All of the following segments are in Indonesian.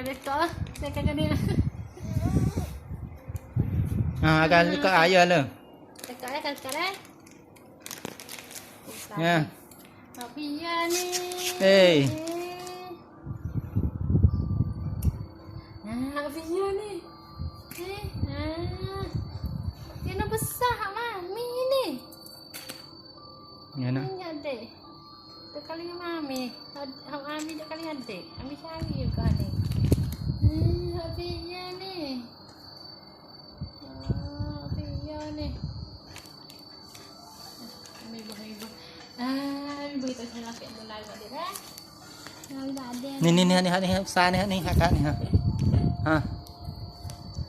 Dekat kakak ni lah. Ha akan dekat ayah. Dekat kan. Ya. Tapi ya ni. Hey. Ah, apa ya ni? Eh, ah. Kena besar mami ni. Ya nak. Ini kali mami. Hak mami dia kali adik. Mami cari juga ni. Hmm, happy yan eh. Ah, happy yan eh. May iba, may iba. Ah, may iba ito? Ni ni ni ni ni sa ni ni ha ka ni ha. Ha.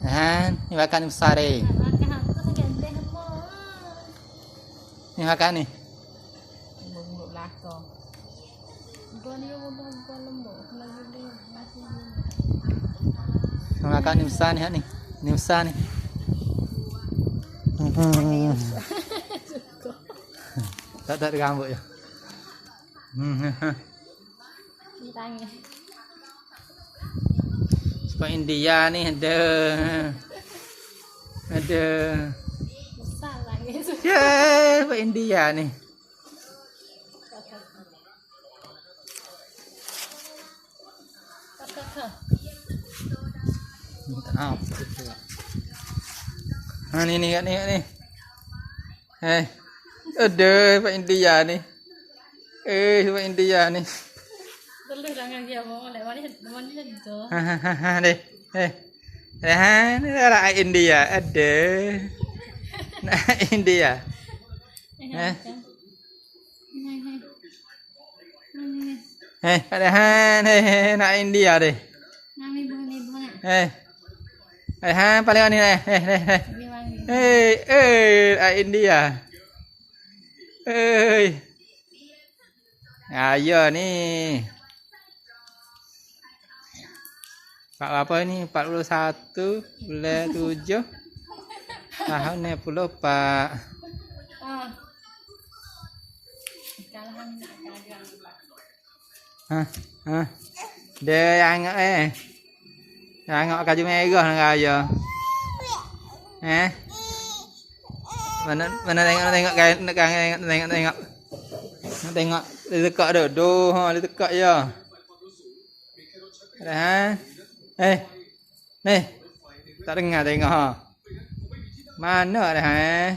Han, ni wa ka ni sa re. Ni ha ka ni. Bumulak lang to. Goniyo mo ba ko alam mo? Lagi din. kakak ni. Bulu belakang. Gua ni udah gua lembut. Lagi dia masih Ni kakak อ้าวอันนี้นี่นี่นี่เฮ้ยเออเด้อไปอินเดียนี่เอ้ยไปอินเดียนี่ตัวเลือกอย่งเดียวอะไรวันนี้วันนี้จะเจอฮ่าฮ่าฮ่าเด้เฮ้ยนะฮะนี่อะไรอินเดียเออเด้ออินเดียเนะเฮ้ยอะไรฮะเฮ้ยน่าอินเดียเดิ Hey. Eh ha paling ni eh eh eh. eh. Eh eh nak India. Eh. Ayo ni. Pak apa ni? 41 bulan 7 tahun ni Rồi ngọ cả chúng em gần rồi giờ. Nè. Và nó và nó đang nó đang ngọ cái nó đang nó đang nó ngọ. Nó đang ngọ để tức cỡ đỡ đô ha, đi tức cỡ giờ. Đó. Ê. Nè. Ta đang ngả đây ngọ. Mà nữa rồi hả?